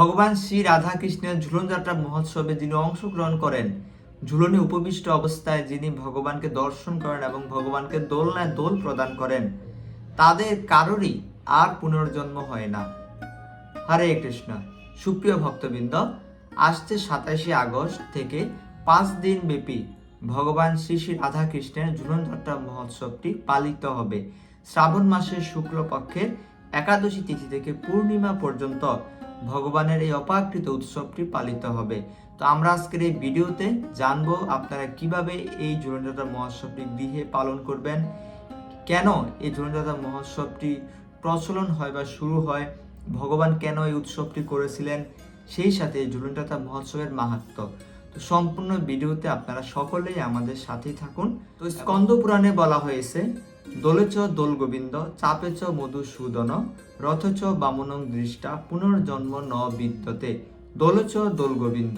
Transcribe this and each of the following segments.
ভগবান শ্রী রাধাকৃষ্ণের ঝুলন যাত্রা মহোৎসবে যিনি অংশগ্রহণ করেন, ঝুলনে উপবিষ্ট অবস্থায় যিনি ভগবানকে দর্শন করেন এবং ভগবানকে দোলনায় দোল প্রদান করেন, তাদের কারোরই আর পুনর্জন্ম হয় না। হরে কৃষ্ণ। সুপ্রিয় ভক্তবৃন্দ, আসছে সাতাশে আগস্ট থেকে পাঁচ দিন ব্যাপী ভগবান শ্রী শ্রী রাধাকৃষ্ণের ঝুলন যাত্রা মহোৎসবটি পালিত হবে। শ্রাবণ মাসের শুক্লপক্ষের একাদশী তিথি থেকে পূর্ণিমা পর্যন্ত ভগবানের এই অপাকৃত উৎসবটি পালিত হবে। তো আমরা আজকের এই ভিডিওতে জানব আপনারা কীভাবে এই ঝুলনযাত্রা মহোৎসবটি গৃহে পালন করবেন, কেন এই ঝুলনযাত্রা মহোৎসবটি প্রচলন হয় বা শুরু হয়, ভগবান কেন এই উৎসবটি করেছিলেন, সেই সাথে ঝুলনযাত্রা মহোৎসবের মাহাত্ম। তো সম্পূর্ণ ভিডিওতে আপনারা সকলেই আমাদের সাথেই থাকুন। তো স্কন্দ পুরাণে বলা হয়েছে দোলেচ দোল গোবিন্দ চাপেচ মধুসূদন রথচ বামনং দৃষ্টা, পুনর্জন্ম ন বিদ্যতে। দোলেচ দোল গোবিন্দ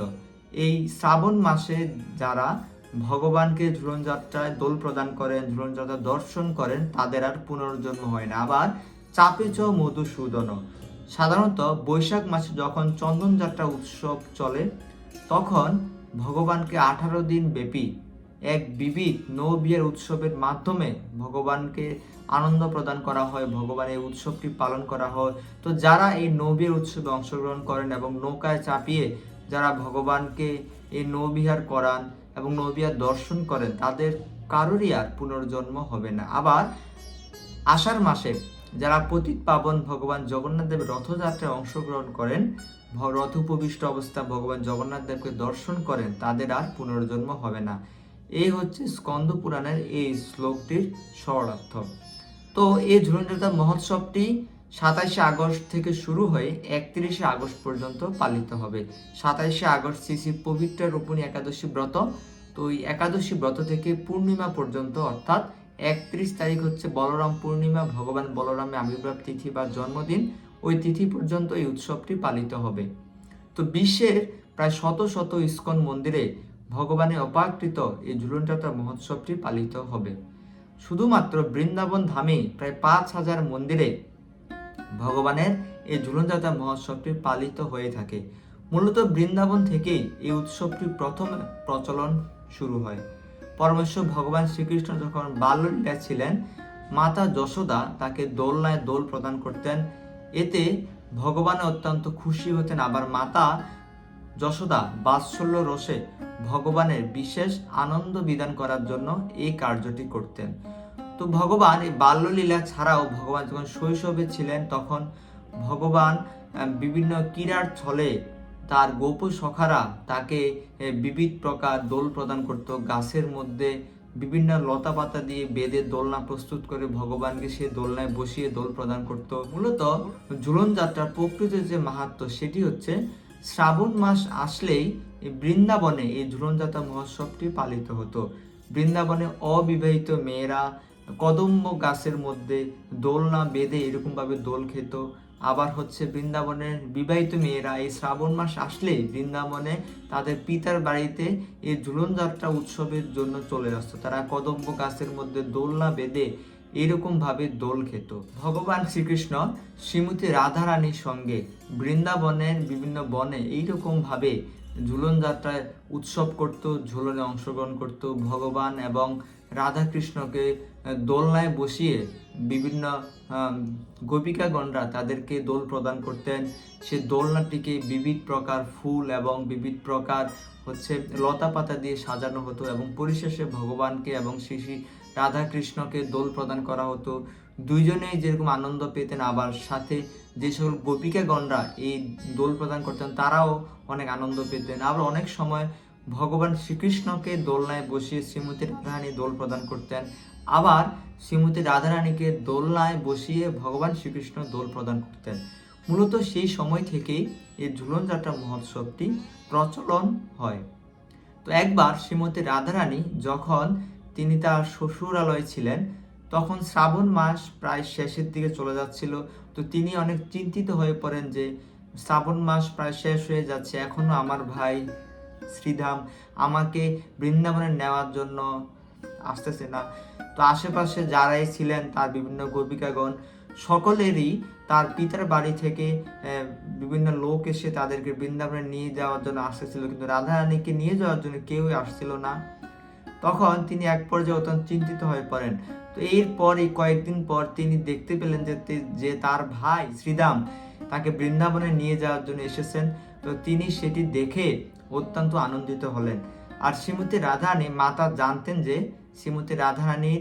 এই শ্রাবণ মাসে যারা ভগবানকে ঝুলন যাত্রায় দোল প্রদান করেন ঝুলন যাত্রা দর্শন করেন, তাদের আর পুনর্জন্ম হয় না। আবার চাপেচ মধুসূদন, সাধারণত বৈশাখ মাসে যখন চন্দন যাত্রা উৎসব চলে, তখন ভগবানকে আঠারো দিন ব্যাপী এক বিবিধ নৌ বিয়ের উৎসবের মাধ্যমে ভগবানকে আনন্দ প্রদান করা হয়, ভগবানের উৎসবটি পালন করা হয়। তো যারা এই নৌ বিয়ের উৎসবে অংশগ্রহণ করেন এবং নৌকায় চাপিয়ে যারা ভগবানকে এই নৌবিহার করান এবং নৌবিহার দর্শন করেন, তাদের কারোরই আর পুনর্জন্ম হবে না। আবার আষাঢ় মাসে যারা পতিত পাবন ভগবান জগন্নাথ দেবের রথযাত্রায় অংশগ্রহণ করেন রথ উপবিষ্ট অবস্থা ভগবান জগন্নাথ দেবকে দর্শন করেন, তাদের আর পুনর্জন্ম হবে না। এই হচ্ছে স্কন্দ পুরাণের এই শ্লোকটির সরলার্থ তো এই ঝুলনযাত্রা মহোৎসবটি সাতাইশে আগস্ট থেকে শুরু হয়ে একত্রিশে আগস্ট পর্যন্ত পালিত হবে। সাতাইশে আগস্ট শ্রী পবিত্র রূপণী একাদশী ব্রত। তো এই একাদশী ব্রত থেকে পূর্ণিমা পর্যন্ত, অর্থাৎ একত্রিশ তারিখ হচ্ছে বলরাম পূর্ণিমা, ভগবান বলরামের আবির্ভাব তিথি বা জন্মদিন, ওই তিথি পর্যন্ত এই উৎসবটি পালিত হবে। তো বিশ্বের প্রায় শত শত ইস্কন মন্দিরে ভগবানের অপাকৃত এই ঝুলন যাত্রা মহোৎসবটি পালিত হবে। শুধুমাত্র বৃন্দাবন ধামে প্রায় পাঁচ হাজার মন্দিরে ভগবানের এই ঝুলন যাত্রা মহোৎসবটি পালিত হয়ে থাকে। মূলত বৃন্দাবন থেকেই এই উৎসবটি প্রথম প্রচলন শুরু হয়। পরমেশ্বর ভগবান শ্রীকৃষ্ণ যখন বাল্যলীলা ছিলেন, মাতা যশোদা তাকে দোলনায় দোল প্রদান করতেন। এতে ভগবান অত্যন্ত খুশি হতেন। আবার মাতা যশোদা বাৎসল্য রসে ভগবানের বিশেষ আনন্দ বিধান করার জন্য এই কার্যটি করতেন। তো ভগবান এই বাল্যলীলা ছাড়াও ভগবান যখন শৈশবে ছিলেন তখন ভগবান বিভিন্ন ক্রীড়ার ছলে তার গোপ সখারা তাকে বিবিধ প্রকার দোল প্রদান করত। গাছের মধ্যে বিভিন্ন লতা পাতা দিয়ে বেদে দোলনা প্রস্তুত করে ভগবানকে সে দোলনায় বসিয়ে দোল প্রদান করত। মূলত ঝুলন যাত্রার প্রকৃত যে মাহাত্ম সেটি হচ্ছে শ্রাবণ মাস আসলেই বৃন্দাবনে এই ঝুলন যাত্রা মহোৎসবটি পালিত হতো। বৃন্দাবনে অবিবাহিত মেয়েরা কদম্ব গাছের মধ্যে দোলনা বেঁধে এরকমভাবে দোল খেত। আবার হচ্ছে বৃন্দাবনের বিবাহিত মেয়েরা এই শ্রাবণ মাস আসলেই বৃন্দাবনে তাদের পিতার বাড়িতে এই ঝুলনযাত্রা উৎসবের জন্য চলে আসতো। তারা কদম্ব গাছের মধ্যে দোলনা বেঁধে এরকম ভাবে দোল খেত। ভগবান শ্রীকৃষ্ণ শ্রীমতী রাধারানীর সঙ্গে বৃন্দাবনের বিভিন্ন বনে এইরকম ভাবে ঝুলন যাত্রায় উৎসব করত, ঝুলনে অংশগ্রহণ করত। ভগবান এবং রাধাকৃষ্ণকে দোলনায় বসিয়ে বিভিন্ন গোপিকাগণরা তাদেরকে দোল প্রদান করতেন। সে দোলনাটিকে বিবিধ প্রকার ফুল এবং বিবিধ প্রকার হচ্ছে লতা পাতা দিয়ে সাজানো হতো এবং পরিশেষে ভগবানকে এবং শ্রী শ্রী রাধাকৃষ্ণকে দোল প্রদান করা হতো। দুইজনেই যেরকম আনন্দ পেতেন, আবার সাথে যে সকল গোপিকাগণরা এই দোল প্রদান করতেন, তারাও অনেক আনন্দ পেতেন। আবার অনেক সময় ভগবান শ্রীকৃষ্ণকে দোলনায় বসিয়ে শ্রীমতী রাধারানী দোল প্রদান করতেন। আবার শ্রীমতী রাধারানীকে দোলনায় বসিয়ে ভগবান শ্রীকৃষ্ণ দোল প্রদান করতেন। মূলত সেই সময় থেকেই এই ঝুলন যাত্রা মহোৎসবটি প্রচলন হয়। তো একবার শ্রীমতী রাধারানী যখন তিনি তার শ্বশুরালয়ে ছিলেন। তখন শ্রাবণ মাস প্রায় শেষের দিকে চলে যাচ্ছিল। তো তিনি অনেক চিন্তিত হয়ে পড়েন যে, শ্রাবণ মাস প্রায় শেষ হয়ে যাচ্ছে, এখনও আমার ভাই শ্রীধাম আমাকে বৃন্দাবনে নেওয়ার জন্য আসতেছে না। তো আশেপাশে যারাই ছিলেন তার বিভিন্ন গোপিকাগণ, সকলেরই তার পিতার বাড়ি থেকে বিভিন্ন লোক এসে তাদেরকে বৃন্দাবনে নিয়ে যাওয়ার জন্য আসতেছিল। কিন্তু রাধারানীকে নিয়ে যাওয়ার জন্য কেউই আসছিল না। তখন তিনি এক পর্যায়ে অত্যন্ত চিন্তিত হয়ে পড়েন। তো এরপরই কয়েকদিন পর তিনি দেখতে পেলেন যে যে তার ভাই শ্রীরাম তাকে বৃন্দাবনে নিয়ে যাওয়ার জন্য এসেছেন। তো তিনি সেটি দেখে অত্যন্ত আনন্দিত হলেন। আর শ্রীমতী রাধারানী মাতা জানতেন যে শ্রীমতী রাধারানীর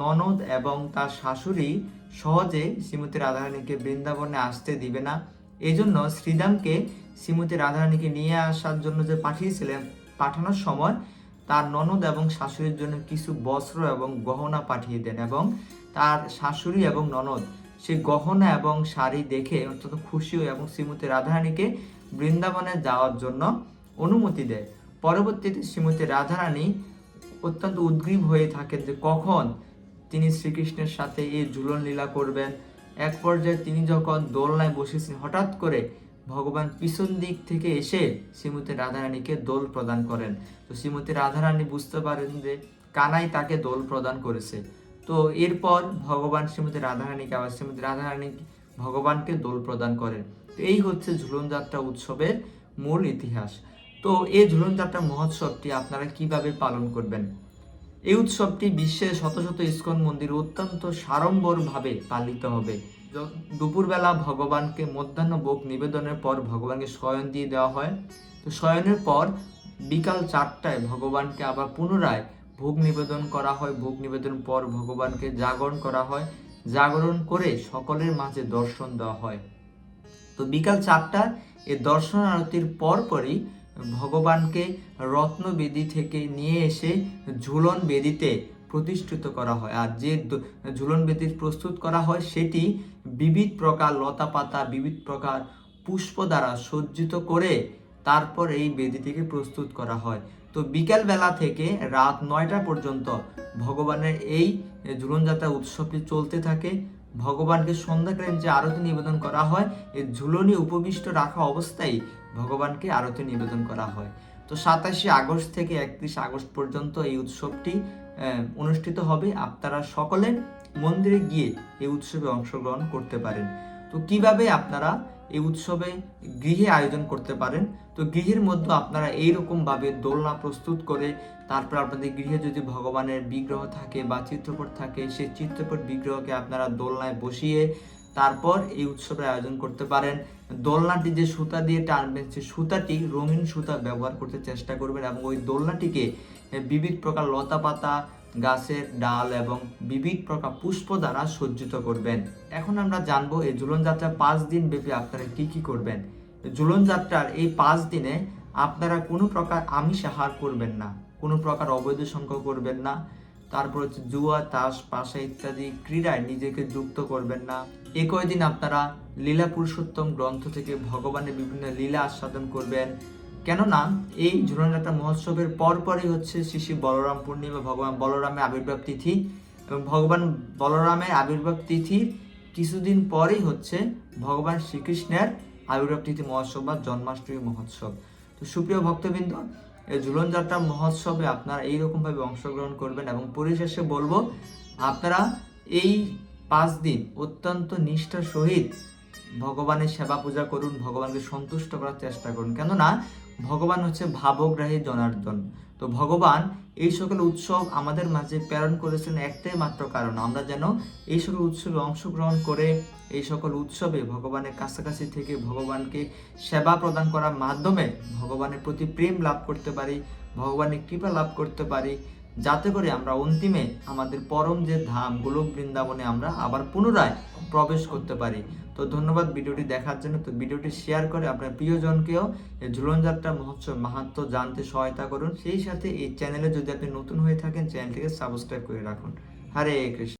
ননদ এবং তার শাশুড়ি সহজে শ্রীমতী রাধারানীকে বৃন্দাবনে আসতে দিবে না। এই জন্য শ্রীরামকে শ্রীমতী রাধারানীকে নিয়ে আসার জন্য যে পাঠিয়েছিলেন, পাঠানোর সময় তার ননদ এবং শাশুড়ির জন্য কিছু বস্ত্র এবং গহনা পাঠিয়ে দেন এবং তার শাশুড়ি এবং ননদ সেই গহনা এবং শাড়ি দেখে অত্যন্ত খুশি এবং শ্রীমতী রাধারানীকে বৃন্দাবনে যাওয়ার জন্য অনুমতি দেয়। পরবর্তীতে শ্রীমতী রাধারানী অত্যন্ত উদ্গ্রীব হয়ে থাকেন যে কখন তিনি শ্রীকৃষ্ণের সাথে এই ঝুলন লীলা করবেন। এক পর্যায়ে তিনি যখন দোলনায় বসেছেন, হঠাৎ করে ভগবান পিছন দিক থেকে এসে শ্রীমতী রাধারানীকে দোল প্রদান করেন। তো শ্রীমতী রাধারানী বুঝতে পারেন যে কানাই তাকে দোল প্রদান করেছে। তো এরপর ভগবান শ্রীমতী রাধারানীকে আবার শ্রীমতী রাধারানী ভগবানকে দোল প্রদান করেন। তো এই হচ্ছে ঝুলন যাত্রা উৎসবের মূল ইতিহাস। তো এই ঝুলন যাত্রা মহোৎসবটি আপনারা কীভাবে পালন করবেন? এই উৎসবটি বিশ্বের শত শত ইস্কন মন্দির অত্যন্ত সাড়ম্বরভাবে পালিত হবে। দুপুরবেলা ভগবানকে মধ্যাহ্ন ভোগ নিবেদনের পর ভগবানকে শয়ন দিয়ে দেওয়া হয়। তো শয়নের পর বিকাল চারটায় ভগবানকে আবার পুনরায় ভোগ নিবেদন করা হয়। ভোগ নিবেদন পর ভগবানকে জাগরণ করা হয়। জাগরণ করে সকলের মাঝে দর্শন দেওয়া হয়। তো বিকাল চারটার এ দর্শন আরতির পরপরই ভগবানকে রত্ন বেদি থেকে নিয়ে এসে ঝুলন বেদিতে প্রতিষ্ঠিত করা হয়। আর যে ঝুলন বেদি প্রস্তুত করা হয়, সেটি বিবিধ প্রকার লতা পাতা, বিবিধ প্রকার পুষ্প দ্বারা সজ্জিত করে তারপর এই বেদিটিকে প্রস্তুত করা হয়। তো বিকেল বেলা থেকে রাত নয়টা পর্যন্ত ভগবানের এই ঝুলনযাত্রা উৎসবটি চলতে থাকে। ভগবানকে সন্ধ্যাকালীন যে আরতি নিবেদন করা হয় এই ঝুলনি উপবিষ্ট রাখা অবস্থায় ভগবানকে আরতি নিবেদন করা হয়। তো সাতাশে আগস্ট থেকে একত্রিশ আগস্ট পর্যন্ত এই উৎসবটি অনুষ্ঠিত হবে। আপনারা সকলে মন্দিরে গিয়ে এই উৎসবে অংশগ্রহণ করতে পারেন। তো কীভাবে আপনারা এই উৎসবে গৃহে আয়োজন করতে পারেন? তো গৃহের মধ্যে আপনারা এইরকম ভাবে দোলনা প্রস্তুত করে, তারপর আপনাদের গৃহে যদি ভগবানের বিগ্রহ থাকে বা চিত্রপট থাকে, সেই চিত্রপট বিগ্রহকে আপনারা দোলনায় বসিয়ে তারপর এই উৎসবের আয়োজন করতে পারেন। দোলনাটি যে সুতা দিয়ে টানবেন, সেই সুতাটি রঙিন সুতা ব্যবহার করতে চেষ্টা করবেন এবং ওই দোলনাটিকে বিবিধ প্রকার লতা পাতা, গাছের ডাল এবং বিবিধ প্রকার পুষ্প দ্বারা সজ্জিত করবেন। এখন আমরা জানব এই ঝুলন যাত্রা পাঁচ দিন ব্যাপী আপনারা কি কি করবেন। ঝুলন যাত্রার এই পাঁচ দিনে আপনারা কোনো প্রকার আমিষ আহার করবেন না, কোনো প্রকার অবৈধ সংখ্যা করবেন না। তারপর হচ্ছে জুয়া, তাস, পাশা ইত্যাদি ক্রীড়ায় নিজেকে যুক্ত করবেন না। একই দিন আপনারা লীলা পুরুষোত্তম গ্রন্থ থেকে ভগবানের বিভিন্ন লীলা আস্বাদন করবেন। কেননা, এই ঝুলনযাত্রা মহোৎসবের পরপরই হচ্ছে শ্রী শ্রী বলরাম পূর্ণিমা, ভগবান বলরামের আবির্ভাব তিথি এবং ভগবান বলরামের আবির্ভাব তিথির কিছুদিন পরেই হচ্ছে ভগবান শ্রীকৃষ্ণের আবির্ভাব তিথি মহোৎসব বা জন্মাষ্টমী মহোৎসব। তো সুপ্রিয় ভক্তবৃন্দ এই ঝুলন যাত্রা মহোৎসবে আপনারা এইরকমভাবে অংশগ্রহণ করবেন এবং পরিশেষে বলব, আপনারা এই পাঁচ দিন অত্যন্ত নিষ্ঠার সহিত ভগবানের সেবা পূজা করুন, ভগবানকে সন্তুষ্ট করার চেষ্টা করুন। কেননা ভগবান হচ্ছে ভাবগ্রাহী জনার্দন। তো ভগবান এই সকল উৎসব আমাদের মাঝে প্রেরণ করেছেন একটাই মাত্র কারণ, আমরা যেন এই সকল উৎসবে অংশগ্রহণ করে এই সকল উৎসবে ভগবানের কাছাকাছি থেকে ভগবানকে সেবা প্রদান করার মাধ্যমে ভগবানের প্রতি প্রেম লাভ করতে পারি, ভগবানের কৃপা লাভ করতে পারি, যাতে করে আমরা অন্তিমে আমাদের পরম যে ধাম গোলক বৃন্দাবনে আমরা আবার পুনরায় প্রবেশ করতে পারি। তো ধন্যবাদ ভিডিওটি দেখার জন্য। তো ভিডিওটি শেয়ার করে আপনার প্রিয়জনকেও ঝুলন যাত্রা মহোৎসব মাহাত্ম জানতে সহায়তা করুন। সেই সাথে এই চ্যানেলে যদি আপনি নতুন হয়ে থাকেন, চ্যানেলটিকে সাবস্ক্রাইব করে রাখুন। হরে কৃষ্ণ।